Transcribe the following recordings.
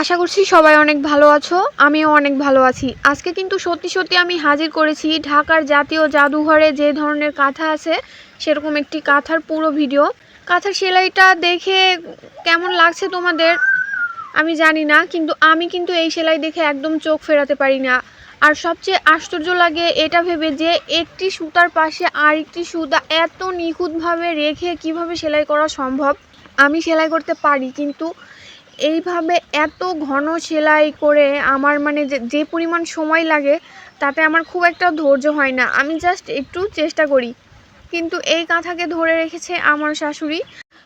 আশা করছি সবাই অনেক ভালো আছো, আমিও অনেক ভালো আছি। আজকে কিন্তু সত্যি সত্যি আমি হাজির করেছি ঢাকার জাতীয় জাদুঘরে যে ধরনের কাঁথা আছে, সেরকম একটি কাঁথার পুরো ভিডিও। কাঁথার সেলাইটা দেখে কেমন লাগছে তোমাদের আমি জানি না, কিন্তু আমি কিন্তু এই সেলাই দেখে একদম চোখ ফেরাতে পারি না। আর সবচেয়ে আশ্চর্য লাগে এটা ভেবে যে একটি সুতার পাশে আরেকটি সুতা এত নিখুঁতভাবে রেখে কীভাবে সেলাই করা সম্ভব? আমি সেলাই করতে পারি, কিন্তু এইভাবে এত ঘন সেলাই করে আমার মানে যে পরিমাণ সময় লাগে, তাতে আমার খুব একটা ধৈর্য হয় না। আমি জাস্ট একটু চেষ্টা করি। কিন্তু এই কাঁথাকে ধরে রেখেছে আমার শাশুড়ি।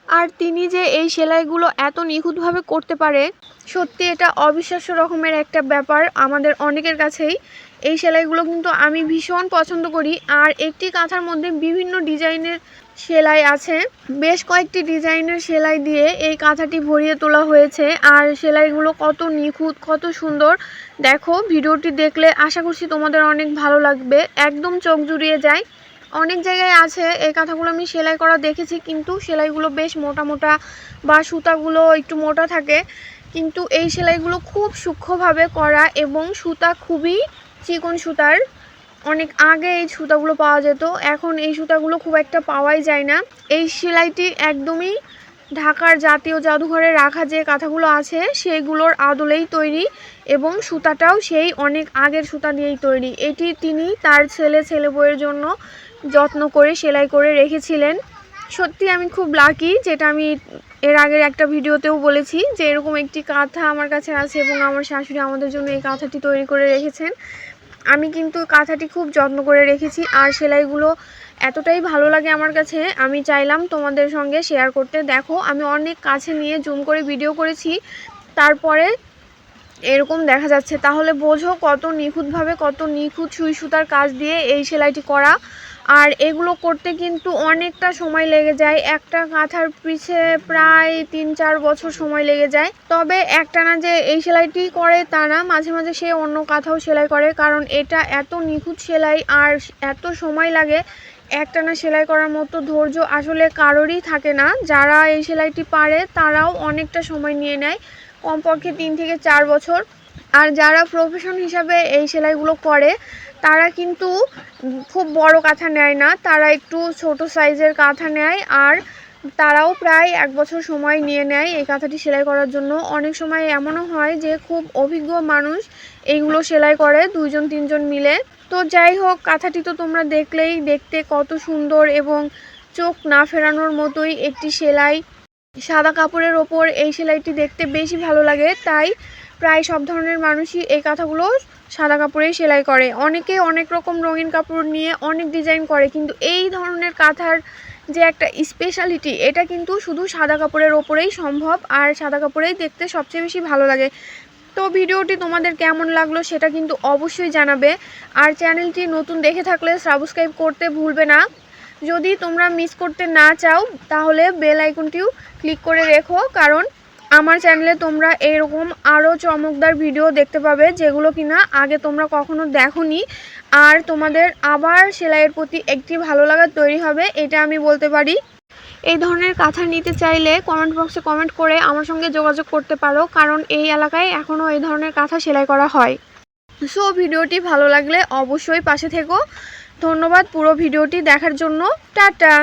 আর তিনি যে এই সেলাইগুলো এত নিখুঁতভাবে করতে পারে, সত্যি এটা অবিশ্বাস্য রকমের একটা ব্যাপার আমাদের অনেকের কাছেই। এই সেলাইগুলো কিন্তু আমি ভীষণ পছন্দ করি। আর একটি কাঁথার মধ্যে বিভিন্ন ডিজাইনের সেলাই আছে। বেশ কয়েকটি ডিজাইনের সেলাই দিয়ে এই কাঁথাটি ভরিয়ে তোলা হয়েছে। আর সেলাইগুলো কত নিখুঁত, কত সুন্দর। দেখো, ভিডিওটি দেখলে আশা করছি তোমাদের অনেক ভালো লাগবে। একদম চোখ জুড়িয়ে যায়। অনেক জায়গায় আছে, এই কাঁথাগুলো আমি সেলাই করা দেখেছি, কিন্তু সেলাইগুলো বেশ মোটা মোটা বা সুতাগুলো একটু মোটা থাকে। কিন্তু এই সেলাইগুলো খুব সূক্ষ্মভাবে করা এবং সুতা খুবই চিকন সুতার। অনেক আগে এই সুতাগুলো পাওয়া যেত, এখন এই সুতাগুলো খুব একটা পাওয়াই যায় না। এই সেলাইটি একদমই ঢাকার জাতীয় জাদুঘরে রাখা যে কাঁথাগুলো আছে, সেইগুলোর আদলেই তৈরি এবং সুতাটাও সেই অনেক আগের সুতা দিয়েই তৈরি। এটি তিনি তার ছেলে ছেলে বইয়ের জন্য যত্ন করে, সেলাই করে রেখেছিলেন। সত্যি আমি খুব লাকি যেটা আমি এর আগের একটা ভিডিওতেও বলেছি যে এরকম একটি কাঁথা আমার কাছে আছে এবং আমার শাশুড়ি আমাদের জন্য এই কাঁথাটি তৈরি করে রেখেছেন। আমি কিন্তু কাঁথাটি খুব যত্ন করে রেখেছি আর সেলাইগুলো এতটাই ভালো লাগে আমার কাছে, আমি চাইলাম তোমাদের সঙ্গে শেয়ার করতে। দেখো, আমি অনেক কাছে নিয়ে জুম করে ভিডিও করেছি, তারপরে এরকম দেখা যাচ্ছে। তাহলে বোঝো কত নিখুঁতভাবে কত নিখুঁত সুই সুতার কাজ দিয়ে এই সেলাইটি করা। আর এগুলো করতে কিন্তু অনেকটা সময় লেগে যায়। একটা কাঁথার পিছে প্রায় তিন চার বছর সময় লেগে যায়। তবে একটানা যে এই সেলাইটি করে তা না, মাঝে মাঝে সে অন্য কাঁথাও সেলাই করে কারণ এটা এত নিখুঁত সেলাই আর এত সময় লাগে একটানা সেলাই করার মতো ধৈর্য আসলে কারোরই থাকে না। যারা এই সেলাইটি পারে তারাও অনেকটা সময় নিয়ে নেয়। কমপক্ষে তিন থেকে চার বছর। আর যারা প্রফেশন হিসাবে এই সেলাইগুলো করে, তারা কিন্তু খুব বড় কাঁথা নেয় না। তারা একটু ছোট সাইজের কাঁথা নেয় আর তারাও প্রায় এক বছর সময় নিয়ে নেয় এই কাঁথাটি সেলাই করার জন্য। অনেক সময় এমনও হয় যে, খুব অভিজ্ঞ মানুষ এইগুলো সেলাই করে, দুইজন, তিনজন মিলে। তো যাই হোক, কাঁথাটি তো তোমরা দেখলেই দেখতে কত সুন্দর এবং চোখ না ফেরানোর মতোই একটি সেলাই। সাদা কাপড়ের ওপর এই সেলাইটি দেখতে বেশি ভালো লাগে। তাই প্রায় সব ধরনের মানুষই এই কাঁথাগুলো সাদা কাপড়েই সেলাই করে। অনেকে অনেক রকম রঙিন কাপড় নিয়ে অনেক ডিজাইন করে, কিন্তু এই ধরনের কাঁথার যে একটা স্পেশালিটি এটা কিন্তু শুধু সাদা কাপড়ের ওপরেই সম্ভব আর সাদা কাপড়েই দেখতে সবচেয়ে বেশি ভালো লাগে। তো ভিডিওটি তোমাদের কেমন লাগল সেটা কিন্তু অবশ্যই জানাবে। আর চ্যানেলটি নতুন দেখে থাকলে সাবস্ক্রাইব করতে ভুলবে না। যদি তোমরা মিস করতে না চাও, তাহলে বেল আইকনটিও ক্লিক করে রেখো, কারণ আমার চ্যানেলে তোমরা এরকম আরও চমকদার ভিডিও দেখতে পাবে, যেগুলো কিনা আগে তোমরা কখনো দেখোনি। আর তোমাদের আবার সেলাইয়ের প্রতি একটি ভালো লাগা তৈরি হবে, এটা আমি বলতে পারি। এই ধরনের কাঁথা নিতে চাইলে কমেন্ট বক্সে কমেন্ট করে আমার সঙ্গে যোগাযোগ করতে পারো, কারণ এই এলাকায় এখনও এই ধরনের কাঁথা সেলাই করা হয়। সো ভিডিওটি ভালো লাগলে অবশ্যই পাশে থেকো। ধন্যবাদ পুরো ভিডিওটি দেখার জন্য। টাটা!